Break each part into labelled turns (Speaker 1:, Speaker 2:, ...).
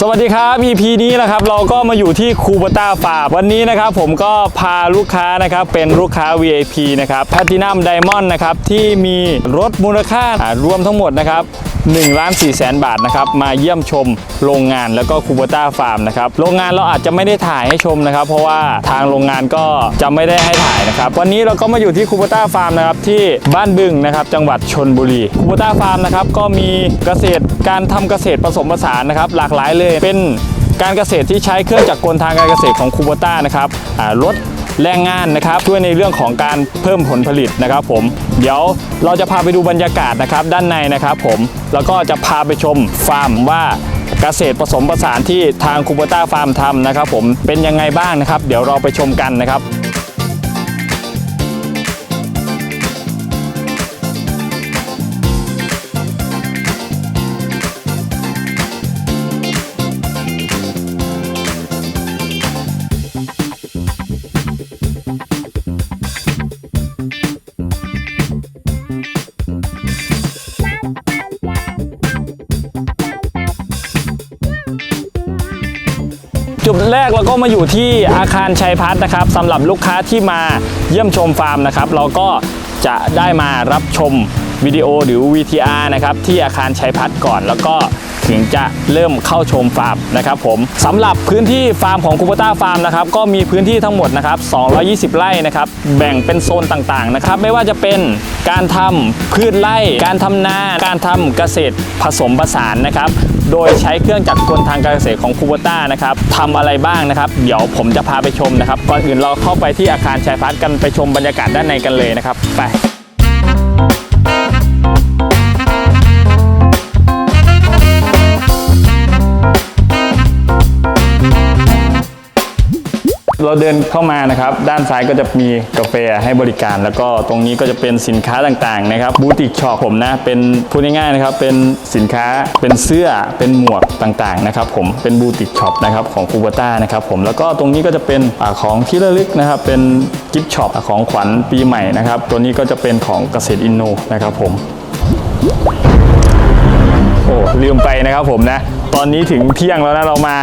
Speaker 1: สวัสดีครับ EP นี้นะครับเราก็มาอยู่ที่คูบต้าฟาร์วันนี้นะครับผมก็พาลูกค้านะครับเป็นลูกค้า VIP นะครับแพทินัมไดมอนด์นะครับที่มีรถมูลค่ารวมทั้งหมดนะครับ 1ล้าน4แสนบาทนะครับมาเยี่ยมชมโรงงานแล้วก็คูบต้าฟาร์มนะครับโรงงานเราอาจจะไม่ได้ถ่ายให้ชมนะครับ เพราะว่าทางโรงงานก็จะไม่ได้ให้ถ่ายนะครับ วันนี้เราก็มาอยู่ที่คูบต้าฟาร์มนะครับที่บ้านบึงนะครับจังหวัดชนบุรีคูบต้าฟาร์มนะครับก็มีเกษตรการทำเกษตรผสมผสานนะครับ หลากหลายเลยเป็นการเกษตรที่ใช้เครื่องจักรกลทางการเกษตรของคูโบต้านะครับอ่าลด แรงงานนะครับช่วยในเรื่องของการเพิ่มผลผลิตนะครับ ผมเดี๋ยวเราจะพาไปดูบรรยากาศนะครับด้านในนะครับผมแล้วก็จะพาไปชมฟาร์มว่าเกษตรผสมผสานที่ทางคูเบต้าฟาร์มทำนะครับ ผมเป็นยังไงบ้างนะครับ เดี๋ยวเราไปชมกันนะครับ แรกเราก็มาอยู่ที่อาคารชัยพัฒน์นะครับสำหรับลูกค้าที่มาเยี่ยมชมฟาร์มนะครับ เราก็จะได้มารับชมวิดีโอหรือ VTR นะครับที่อาคารชัยพัฒน์ก่อนแล้วก็ ถึงจะเริ่มเข้าชมฟาร์มนะครับผมสำหรับพื้นที่ฟาร์มของคูปต้าฟาร์มนะครับก็มีพื้นที่ทั้งหมดนะครับ220 ไร่นะครับแบ่งเป็นโซนต่างๆนะครับไม่ว่าจะเป็นการทำพืชไร่ การทำนา การทำเกษตรผสมผสานนะครับโดยใช้เครื่องจักรกลทางการเกษตรของคูโบต้านะครับทำอะไรบ้างนะครับ เดี๋ยวผมจะพาไปชมนะครับ ก่อนอื่นเราเข้าไปที่อาคารชายพัฒกันไปชมบรรยากาศด้านในกันเลยนะครับ ไป เราเดินเข้ามานะครับ ด้านซ้ายก็จะมีกาแฟให้บริการ แล้วก็ตรงนี้ก็จะเป็นสินค้าต่างๆนะครับบูติกช็อปผมนะเป็นพูดง่ายๆนะครับเป็นสินค้าเป็นเสื้อเป็นหมวกต่างๆนะครับผมเป็นบูติกช็อปนะครับของคูบต้านะครับผมแล้วก็ตรงนี้ก็จะเป็นอของที่ระลึกนะครับเป็นกิฟต์ช็อปของขวัญปีใหม่นะครับตัวนี้ก็จะเป็นของเกษตรอินโนนะครับผมโอ้ลืมไปนะครับผมนะ ตอนนี้ถึงเที่ยงแล้วนะเรามา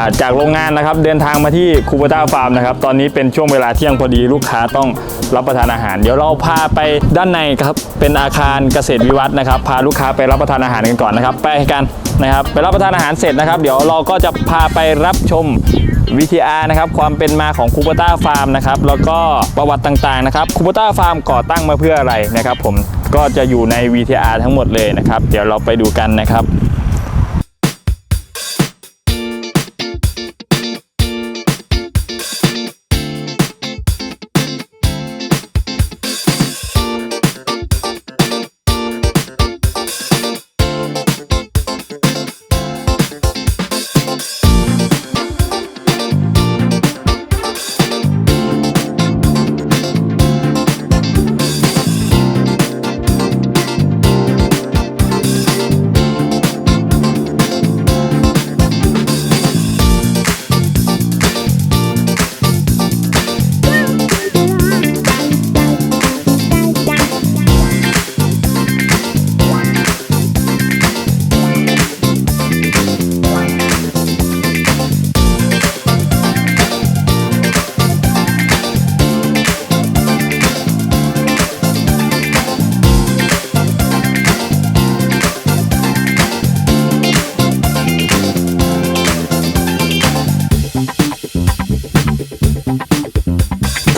Speaker 1: าจากโรงงานนะครับ เดินทางมาที่คูเปต้าฟาร์มนะครับ ตอนนี้เป็นช่วงเวลาเที่ยงพอดีลูกค้าต้องรับประทานอาหาร เดี๋ยวเราพาไปด้านในครับ เป็นอาคารเกษตรวิวัฒน์นะครับ พาลูกค้าไปรับประทานอาหารกันก่อนนะครับ ไปกันนะครับ ไปรับประทานอาหารเสร็จนะครับ เดี๋ยวเราก็จะพาไปรับชม VTR นะครับความเป็นมาของคูเปต้าฟาร์มนะครับแล้วก็ประวัติต่างๆนะครับคูเปต้าฟาร์มก่อตั้งมาเพื่ออะไรนะครับ ผมก็จะอยู่ใน VTR ทั้งหมดเลยนะครับ เดี๋ยวเราไปดูกันนะครับ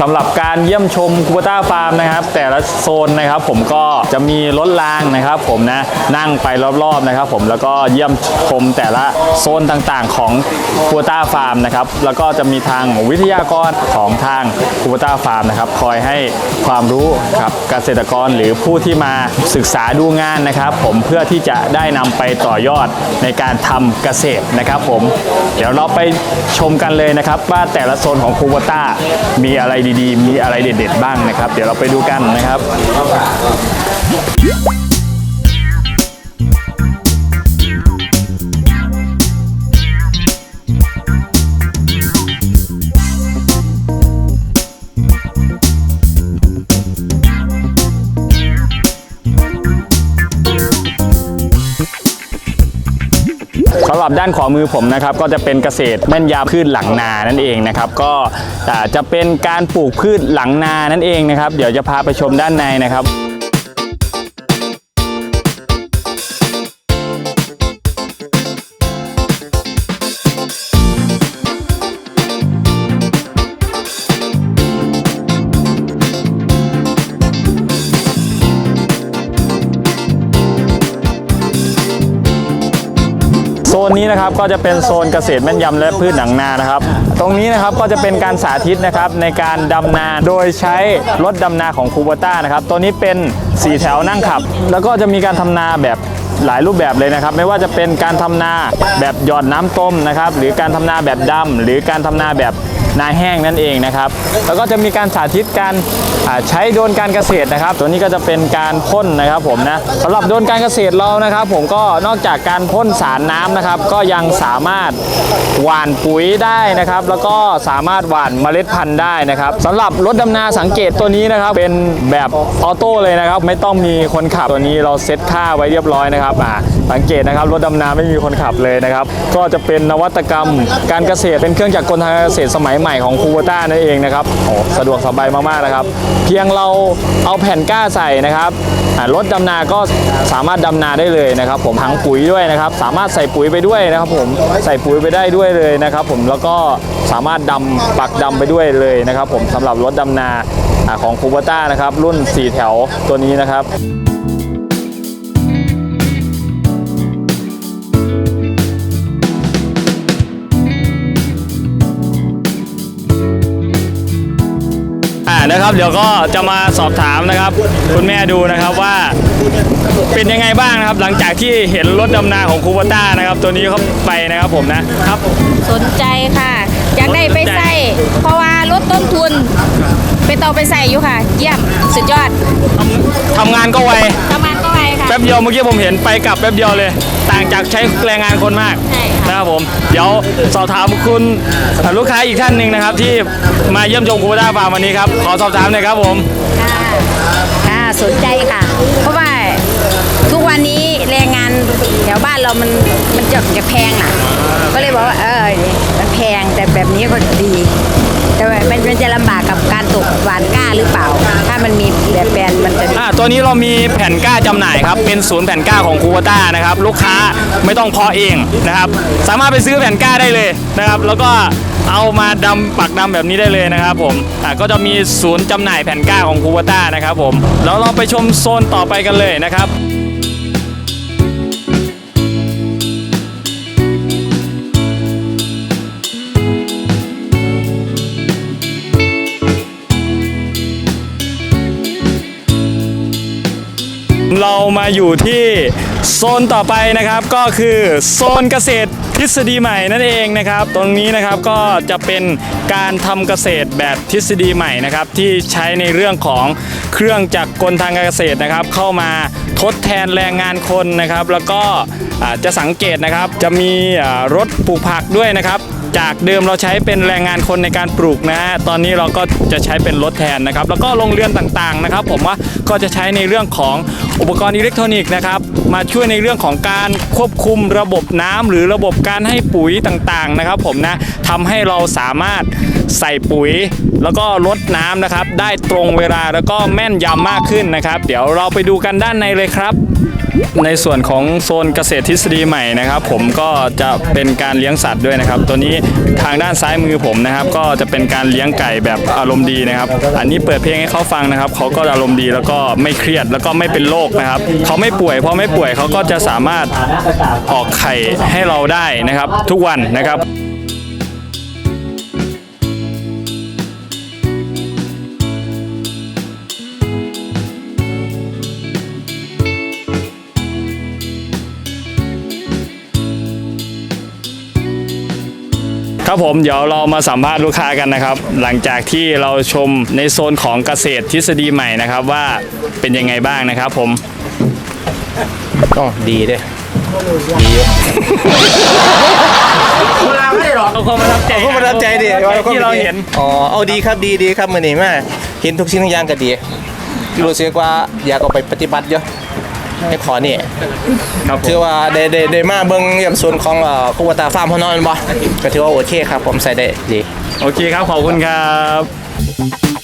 Speaker 1: สำหรับการเยี่ยมชมคูเปต้าฟาร์มนะครับ แต่ละโซนนะครับผมก็จะมีรถรางนะครับ ผมนะนั่งไปรอบๆนะครับ ผมแล้วก็เยี่ยมชมแต่ละโซนต่างๆ ของคูเปต้าฟาร์มนะครับแล้วก็จะมีทางวิทยากรของทางคูเปต้าฟาร์มนะครับคอยให้ความรู้กับเกษตรกรหรือผู้ที่มาศึกษาดูงานนะครับ ผมเพื่อที่จะได้นำไปต่อยอดในการทำเกษตรนะครับผมเดี๋ยวเราไปชมกันเลยนะครับ ว่าแต่ละโซนของคูเปต้ามีอะไรดีๆ มีอะไรเด็ด ๆ บ้างนะครับ เดี๋ยวเราไปดูกันนะครับ สำหรับด้านขวามือผมนะครับก็จะเป็นเกษตรแม่นยาพืชหลังนานั่นเองนะครับก็อ่จะเป็นการปลูกพืชหลังนานั่นเองนะครับ เดี๋ยวจะพาไปชมด้านในนะครับ นนี้นะครับก็จะเป็นโซนเกษตรแม่นยำและพืชหนังนานะครับ ตรงนี้นะครับก็จะเป็นการสาธิตนะครับในการดำนาโดยใช้รถดำนาของคูบต้านะครับตัวนี้เป็นสีแถวนั่งขับ แล้วก็จะมีการทำนาแบบหลายรูปแบบเลยนะครับ ไม่ว่าจะเป็นการทำนาแบบหยอดน้ำต้มนะครับ หรือการทำนาแบบดำหรือการทำนาแบบ นาแห้งนั่นเองนะครับ แล้วก็จะมีการสาธิตการใช้โดนการเกษตรนะครับ ตัวนี้ก็จะเป็นการพ่นนะครับผมนะสำหรับโดนการเกษตรเรานะครับ ผมก็นอกจากการพ่นสารน้ำนะครับ ก็ยังสามารถหว่านปุ๋ยได้นะครับ แล้วก็สามารถหว่านเมล็ดพันธุ์ได้นะครับสำหรับรถดำนาสังเกตตัวนี้นะครับ เป็นแบบออโต้เลยนะครับ ไม่ต้องมีคนขับตัวนี้เราเซ็ตค่าไว้เรียบร้อยนะครับอ่าสังเกตนะครับรถดำนาไม่มีคนขับเลยนะครับ ก็จะเป็นนวัตกรรมการเกษตรเป็นเครื่องจักรกลทางเกษตรสมัยใหม่ของคูโบต้านั่นเองนะครับโอ้สะดวกสบายมากๆนะครับ เพียงเราเอาแผ่นก้าใส่นะครับรถดำนาก็สามารถดำนาได้เลยนะครับ ผมถังปุ๋ยด้วยนะครับ สามารถใส่ปุ๋ยไปด้วยนะครับ ผมใส่ปุ๋ยไปได้ด้วยเลยนะครับ ผมแล้วก็สามารถดำปักดำไปด้วยเลยนะครับ ผมสำหรับรถดำนาของคูโบต้านะครับ รุ่น 4 แถวตัวนี้นะครับ นะครับ เดี๋ยวก็จะมาสอบถามนะครับ คุณแม่ดูนะครับว่าเป็นยังไงบ้างนะครับ หลังจากที่เห็นรถดำนาของคูโบต้านะครับ ตัวนี้เขาไปนะครับผมนะครับ
Speaker 2: สนใจค่ะ อยากได้ไปใส่เพราะว่าลดต้นทุน ไปต่อไปใส่อยู่ค่ะ เยี่ยมสุดยอด
Speaker 1: ทำงานก็ไว
Speaker 2: ทำงานก็ไวค่ะ
Speaker 1: แป๊บเดียวเมื่อกี้ผมเห็นไปกลับแป๊บเดียวเลย ต่างจากใช้แรงงานคนมาก
Speaker 2: ใช่ค่ะ
Speaker 1: นะครับผม เดี๋ยวสอบถามคุณลูกค้าอีกท่านหนึ่งนะครับ ที่มาเยี่ยมชมคูโบต้าฟาร์มวันนี้ครับ ขอสอบถามหน่อยครับผม
Speaker 2: ค่ะค่ะ สนใจค่ะ เพราะว่าทุกวันนี้แรงงานแถวบ้านเรามันมันจะจะแพงอะ ก็เลยบอกว่าเออมันแพงแต่แบบนี้ก็ดี แต่ว่ามันมันจะลำบากกับการตกหวานกล้าหรือเปล่า ถ้ามันมีแบบแบรนด์มันจะ
Speaker 1: อ่าตัวนี้เรามีแผ่นก้าจำหน่ายครับ เป็นศูนย์แผ่นก้าของคูโบต้านะครับ ลูกค้าไม่ต้องเพอเองนะครับ สามารถไปซื้อแผ่นก้าได้เลยนะครับ แล้วก็เอามาดำปักดำแบบนี้ได้เลยนะครับผมอ่าก็จะมีศูนย์จำหน่ายแผ่นก้าของคูโบต้านะครับผมแล้วเราไปชมโซนต่อไปกันเลยนะครับ เรามาอยู่ที่โซนต่อไปนะครับก็คือโซนเกษตรทฤษฎีใหม่นั่นเองนะครับ ตรงนี้นะครับก็จะเป็นการทำเกษตรแบบทฤษฎีใหม่นะครับที่ใช้ในเรื่องของเครื่องจักรกลทางการเกษตรนะครับ เข้ามา ทดแทนแรงงานคนนะครับ แล้วก็จะสังเกตนะครับจะมีรถปลูกผักด้วยนะครับ จากเดิมเราใช้เป็นแรงงานคนในการปลูกนะฮะตอนนี้เราก็จะใช้เป็นรถแทนนะครับ แล้วก็โรงเรือนต่างๆนะครับ ผมว่าก็จะใช้ในเรื่องของอุปกรณ์อิเล็กทรอนิกส์นะครับมาช่วยในเรื่องของการควบคุมระบบน้ำหรือระบบการให้ปุ๋ยต่างๆนะครับ ผมนะทำให้เราสามารถ ใส่ปุ๋ย แล้วก็ลดน้ำนะครับ ได้ตรงเวลาแล้วก็แม่นยำมากขึ้นนะครับ เดี๋ยวเราไปดูกันด้านในเลยครับ ในส่วนของโซนเกษตรทฤษฎีใหม่นะครับ ผมก็จะเป็นการเลี้ยงสัตว์ด้วยนะครับ ตัวนี้ทางด้านซ้ายมือผมนะครับ ก็จะเป็นการเลี้ยงไก่แบบอารมณ์ดีนะครับ อันนี้เปิดเพลงให้เขาฟังนะครับเขาก็อารมณ์ดีแล้วก็ไม่เครียดแล้วก็ไม่เป็นโรคนะครับเขาไม่ป่วยพอไม่ป่วยเขาก็จะสามารถออกไข่ให้เราได้นะครับ ทุกวันนะครับ ครับผมเดี๋ยวเรามาสัมภาษณ์ลูกค้ากันนะครับ หลังจากที่เราชมในโซนของเกษตรทฤษฎีใหม่นะครับว่าเป็นยังไงบ้างนะครับผม
Speaker 3: ก็ดีเด้ดีเยอะ
Speaker 1: เราคงประทับใจ
Speaker 3: ผมประทับใจดิ
Speaker 1: ที่เราเห็น
Speaker 3: อ๋อเอาดีครับดีดีครับมือนี้มาเห็นทุกสิ่งทุกอย่างก็ดีรู้สึกว่าอยากเอาไปปฏิบัติเยอะ ให้ขอนี่
Speaker 1: ครับผ
Speaker 3: ถือ
Speaker 1: ม
Speaker 3: ว่าได้ได้ได้มาเบิ่งเยี่ยมส่วนของเอ่อคูบตาฟาร์มเขาเนาะแม่นบ่ก็ถือว่าโอเคครับผมใส่ได้ดี
Speaker 1: โอเคครับ ขอบคุณครับ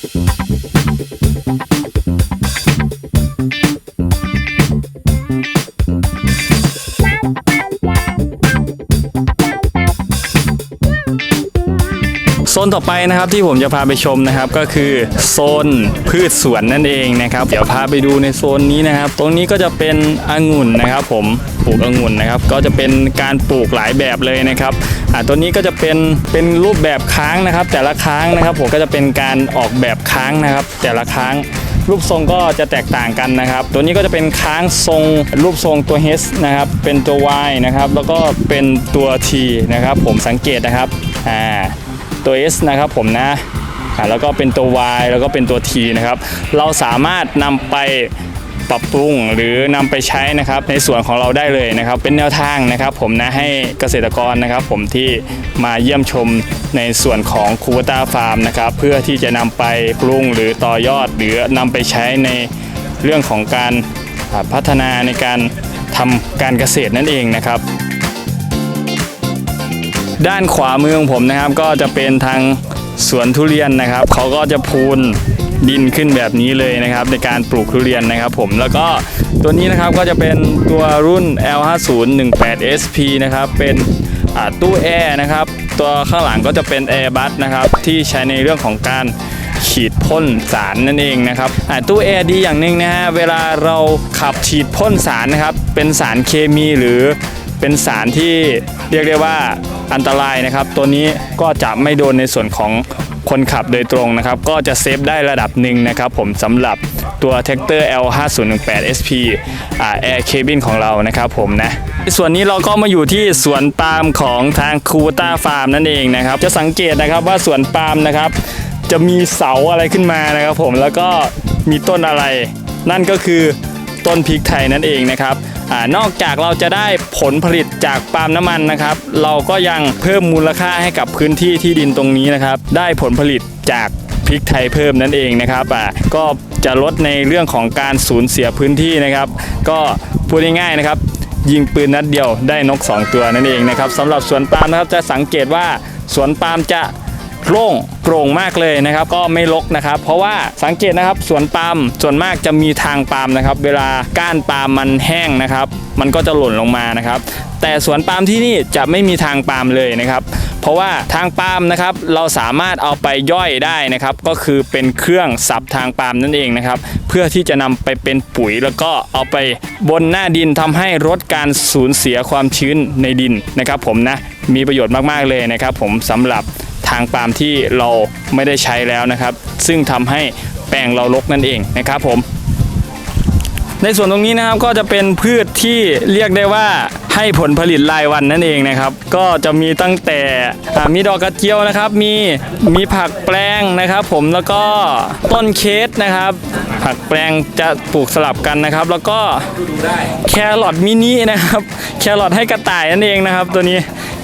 Speaker 1: นต่อไปนะครับที่ผมจะพาไปชมนะครับก็คือโซนพืชสวนนั่นเองนะครับ เดี๋ยวพาไปดูในโซนนี้นะครับ ตรงนี้ก็จะเป็นองุ่นนะครับ ผมปลูกองุ่นนะครับ ก็จะเป็นการปลูกหลายแบบเลยนะครับอ่าตัวนี้ก็จะเป็นเป็นรูปแบบค้างนะครับ แต่ละค้างนะครับ ผมก็จะเป็นการออกแบบค้างนะครับ แต่ละค้างรูปทรงก็จะแตกต่างกันนะครับ ตัวนี้ก็จะเป็นค้างทรงรูปทรงตัว H นะครับ เป็นตัว Y นะครับ แล้วก็เป็นตัว T นะครับ ผมสังเกตนะครับ อ่า ตัว S นะครับผมนะแล้วก็เป็นตัว Y แล้วก็เป็นตัว T นะครับ เราสามารถนำไปปรับปรุงหรือนำไปใช้นะครับในส่วนของเราได้เลยนะครับ เป็นแนวทางนะครับ ผมนะให้เกษตรกรนะครับ ผมที่มาเยี่ยมชมในส่วนของคูวตาฟาร์มนะครับ เพื่อที่จะนำไปปรุงหรือต่อยอด หรือนำไปใช้ในเรื่องของการพัฒนาในการทำการเกษตรนั่นเองนะครับ ด้านขวามือของผมนะครับ ก็จะเป็นทางสวนทุเรียนนะครับเขาก็จะพูนดินขึ้นแบบนี้เลยนะครับ ในการปลูกทุเรียนนะครับ ผมแล้วก็ตัวนี้นะครับก็จะเป็นตัวรุ่น L5018SP นะครับเป็นตู้แอร์นะครับ ตัวข้างหลังก็จะเป็นแอร์บัสนะครับที่ใช้ในเรื่องของการฉีดพ่นสารนั่นเองนะครับตู้แอร์ดีอย่างหนึ่งนะฮะเวลาเราขับฉีดพ่นสารนะครับเป็นสารเคมีหรือ เป็นสารที่เรียกได้ว่าอันตรายนะครับ ตัวนี้ก็จะไม่โดนในส่วนของคนขับโดยตรงนะครับ ก็จะเซฟได้ระดับหนึ่งนะครับ ผมสำหรับตัว t e c t o r L5018 SP อ่า Air Cabin ของเรานะครับผมนะส่วนนี้เราก็มาอยู่ที่สวนปาล์มของทางคูต้าฟาร์มนั่นเองนะครับ จะสังเกตนะครับว่าสวนปาล์มนะครับ จะมีเสาอะไรขึ้นมานะครับผมแล้วก็มีต้นอะไร นั่นก็คือ ต้นพริกไทยนั่นเองนะครับอนอกจากเราจะได้ผลผลิตจากปาล์มน้ำมันนะครับ เราก็ยังเพิ่มมูลค่าให้กับพื้นที่ที่ดินตรงนี้นะครับ ได้ผลผลิตจากพริกไทยเพิ่มนั่นเองนะครับอ่าก็จะลดในเรื่องของการสูญเสียพื้นที่นะครับ ก็พูดง่ายๆนะครับ ยิงปืนนัดเดียวได้นก 2 ตัวนั่นเองนะครับสำหรับสวนปาล์มนะครับจะสังเกตว่าสวนปาล์มจะ โล่งโปร่งมากเลยนะครับ ก็ไม่รกนะครับ เพราะว่าสังเกตนะครับสวนปาล์มส่วนมากจะมีทางปาล์มนะครับ เวลาก้านปาล์มมันแห้งนะครับ มันก็จะหล่นลงมานะครับ แต่สวนปาล์มที่นี่จะไม่มีทางปาล์มเลยนะครับ เพราะว่าทางปาล์มนะครับเราสามารถเอาไปย่อยได้นะครับ ก็คือเป็นเครื่องสับทางปาล์มนั่นเองนะครับ เพื่อที่จะนำไปเป็นปุ๋ยแล้วก็เอาไปบนหน้าดินทำให้ลดการสูญเสียความชื้นในดินนะครับ ผมนะมีประโยชน์มากๆเลยนะครับ ผมสำหรับ ทางปาล์มที่เราไม่ได้ใช้แล้วนะครับ ซึ่งทำให้แปลงเรารกนั่นเองนะครับผม ในส่วนตรงนี้นะครับก็จะเป็นพืชที่เรียกได้ว่า ให้ผลผลิตรายวันนั่นเองนะครับ ก็จะมีตั้งแต่มีดอกกระเจียวนะครับ มีมีผักแปลงนะครับ ผมแล้วก็ต้นเคสนะครับ ผักแปลงจะปลูกสลับกันนะครับ แล้วก็แครอทมินินะครับ แครอทให้กระต่ายนั่นเองนะครับ ตัวนี้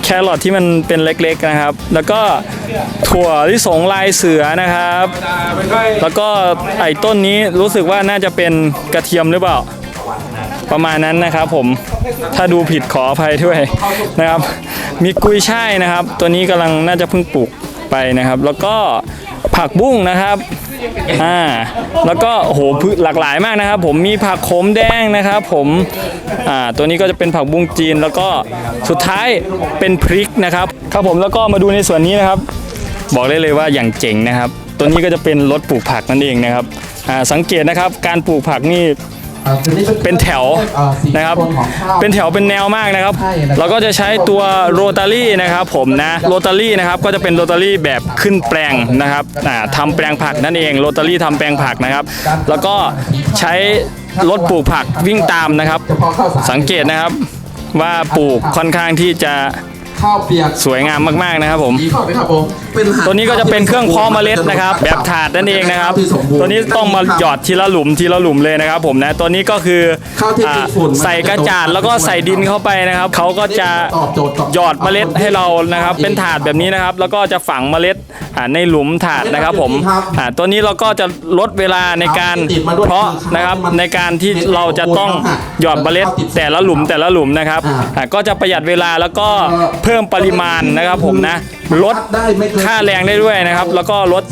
Speaker 1: แครอทที่มันเป็นเล็กๆนะครับ แล้วก็ถั่วลิสงลายเสือนะครับ แล้วก็ไอ้ต้นนี้รู้สึกว่าน่าจะเป็นกระเทียมหรือเปล่า ประมาณนั้นนะครับผมถ้าดูผิดขออภัยด้วยนะครับ มีกุยช่ายนะครับ ตัวนี้กำลังน่าจะเพิ่งปลูกไปนะครับ แล้วก็ผักบุ้งนะครับอ่าแล้วก็โหพืชหลากหลายมากนะครับ ผมมีผักโขมแดงนะครับ ผมอ่าตัวนี้ก็จะเป็นผักบุ้งจีน แล้วก็สุดท้ายเป็นพริกนะครับครับผมแล้วก็มาดูในส่วนนี้นะครับ บอกได้เลยว่าอย่างเจ๋งนะครับ ตัวนี้ก็จะเป็นรถปลูกผักนั่นเองนะครับอ่าสังเกตนะครับการปลูกผักนี่ เป็นแถวนะครับ เป็นแถวเป็นแนวมากนะครับ เราก็จะใช้ตัวโรตารี่นะครับผมนะโรตารี่นะครับก็จะเป็นโรตารี่แบบขึ้นแปลงนะครับอ่าทำแปลงผักนั่นเองโรตารี่ทำแปลงผักนะครับ แล้วก็ใช้รถปลูกผักวิ่งตามนะครับ สังเกตนะครับว่าปลูกค่อนข้างที่จะ
Speaker 4: ข้าวเปียก
Speaker 1: สวยงามมากๆนะครับผม
Speaker 4: ดีเข้าไปครับผมเป็นหาด
Speaker 1: ตัวนี้ก็จะเป็นเครื่องเพาะเมล็ดนะครับ แบบถาดนั่นเองนะครับ
Speaker 4: ที่สมบูรณ์
Speaker 1: ตัวนี้ต้องมาหยอดทีละหลุมทีละหลุมเลยนะครับ ผมนะตัวนี้ก็คือ
Speaker 4: ข้าวที่
Speaker 1: อ่า
Speaker 4: ติดฝุ่นมัน
Speaker 1: ใส่กระจาดแล้วก็ใส่ดินเข้าไปนะครับเขาก็จะ
Speaker 4: ตอบโจทย์ตอบ
Speaker 1: หยอดเมล็ดให้เรานะครับ เป็นถาดแบบนี้นะครับ แล้วก็จะฝังเมล็ดอ่าในหลุมถาดนะครับ ผมอ่าตัวนี้เราก็จะลดเวลาในการเพาะนะครับในการที่เราจะต้องหยอดเมล็ดแต่ละหลุมแต่ละหลุมนะครับอ่าก็จะประหยัดเวลาแล้วก็เพิ่มปริมาณนะครับ ผมนะลด
Speaker 4: ได้ไม่เกิน
Speaker 1: ค่าแรงได้ด้วยนะครับ แล้วก็ลด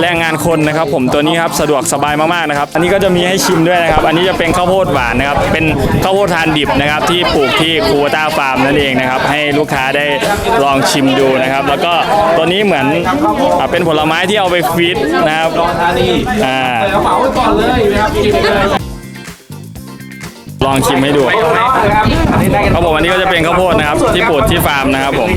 Speaker 1: แรงงานคนนะครับ ผมตัวนี้ครับสะดวกสบายมากๆนะครับ อันนี้ก็จะมีให้ชิมด้วยนะครับ อันนี้จะเป็นข้าวโพดหวานนะครับ เป็นข้าวโพดทานดิบนะครับ ที่ปลูกที่คูวต้าฟาร์มนั่นเองนะครับ ให้ลูกค้าได้ลองชิมดูนะครับ แล้วก็ตัวนี้เหมือนเป็นผลไม้ที่เอาไปฟีดนะครับอ่า ลองชิมให้ดูครับผมอันนี้ก็จะเป็นข้าวโพดนะครับ ที่ปลูกที่ฟาร์มนะครับผม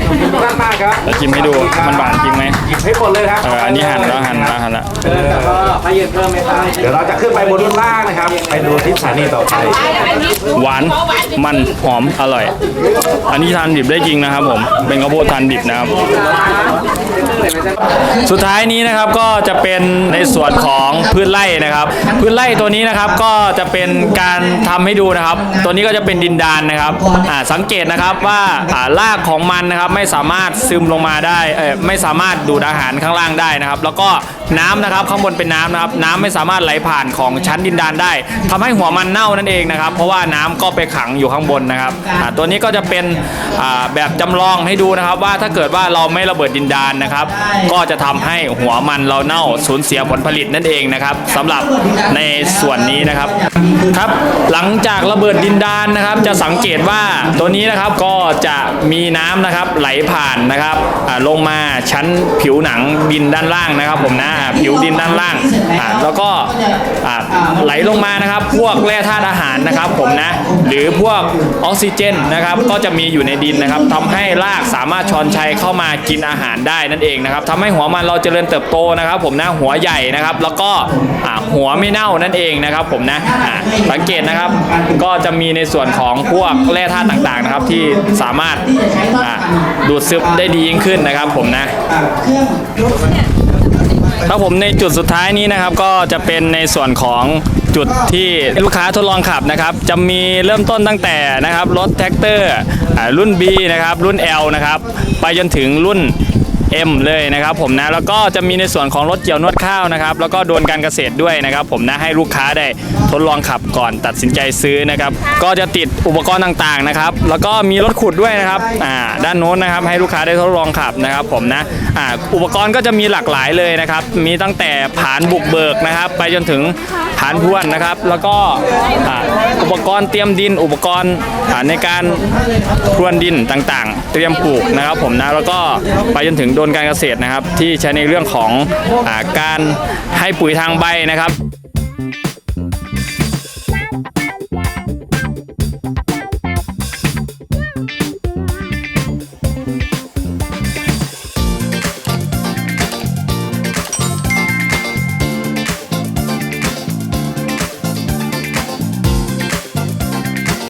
Speaker 1: จะชิมให้ดูมันหวานจริงไหม
Speaker 5: ให้หมดเลยครับ
Speaker 1: เอออันนี้หั่นแล้วหั่นแล้วหั่นแล้ว
Speaker 5: แล้วก็ให้เย็นเพิ่มไหมครับเดี๋ยวเราจะขึ้นไปบนด้านล่างนะครับ ไปดูที่สถานีต่อไป
Speaker 1: หวานมันหอมอร่อย อันนี้ทานดิบได้จริงนะครับ ผมเป็นข้าวโพดทานดิบนะครับ สุดท้ายนี้นะครับก็จะเป็นในส่วนของพืชไร่นะครับ พืชไร่ตัวนี้นะครับก็จะเป็นการทำให้ดูนะครับ ตัวนี้ก็จะเป็นดินดานนะครับอ่าสังเกตนะครับว่าอ่ารากของมันนะครับไม่สามารถซึมลงมาได้เออไม่สามารถดูดอาหารข้างล่างได้นะครับ แล้วก็น้ำนะครับข้างบนเป็นน้ำนะครับ น้ำไม่สามารถไหลผ่านของชั้นดินดานได้ทำให้หัวมันเน่านั่นเองนะครับ เพราะว่าน้ำก็ไปขังอยู่ข้างบนนะครับอ่าตัวนี้ก็จะเป็นอ่าแบบจำลองให้ดูนะครับ ว่าถ้าเกิดว่าเราไม่ระเบิดดินดานนะครับ ก็จะทำให้หัวมันเราเน่าสูญเสียผลผลิตนั่นเองนะครับสำหรับในส่วนนี้นะครับครับ หลังจากระเบิดดินดานนะครับ จะสังเกตว่าตัวนี้นะครับก็จะมีน้ำนะครับไหลผ่านนะครับลงมาชั้นผิวหนังดินด้านล่างนะครับ ผมนะผิวดินด้านล่างแล้วก็ไหลลงมานะครับ พวกแร่ธาตุอาหารนะครับผมนะหรือพวกออกซิเจนนะครับ ก็จะมีอยู่ในดินนะครับทำให้รากสามารถชอนชัยเข้ามากินอาหารได้นั่นเองนะครับทำให้หัวมันเราเจริญเติบโตนะครับ ผมนะหัวใหญ่นะครับ แล้วก็หัวไม่เน่านั่นเองนะครับ ผมนะสังเกตนะครับก็จะมีในส่วนของพวกแร่ธาตุต่างๆนะครับ ที่สามารถอ่าดูดซึมได้ดียิ่งขึ้นนะครับ ผมนะ ครับผมในจุดสุดท้ายนี้นะครับก็จะเป็นในส่วนของจุดที่ลูกค้าทดลองขับนะครับ จะมีเริ่มต้นตั้งแต่นะครับรถแท็กเตอร์อ่ารุ่น B นะครับรุ่น L นะครับไปจนถึงรุ่น M เลยนะครับผมนะแล้วก็จะมีในส่วนของรถเกี่ยวนวดข้าวนะครับแล้วก็โดนการเกษตรด้วยนะครับผมนะให้ลูกค้าได้ทดลองขับก่อนตัดสินใจซื้อนะครับก็จะติดอุปกรณ์ต่างๆนะครับแล้วก็มีรถขุดด้วยนะครับอ่าด้านโน้นนะครับให้ลูกค้าได้ทดลองขับนะครับผมนะอ่าอุปกรณ์ก็จะมีหลากหลายเลยนะครับมีตั้งแต่ผานบุกเบิกนะครับ ไปจนถึงผานพรวนนะครับ แล้วก็อ่าอุปกรณ์เตรียมดิน อุปกรณ์อ่าในการพรวนดินต่างๆ เตรียมปลูกนะครับผมนะแล้วก็ไปจนถึงโดนการเกษตรนะครับ ที่ใช้ในเรื่องของอาการให้ปุ๋ยทางใบนะครับ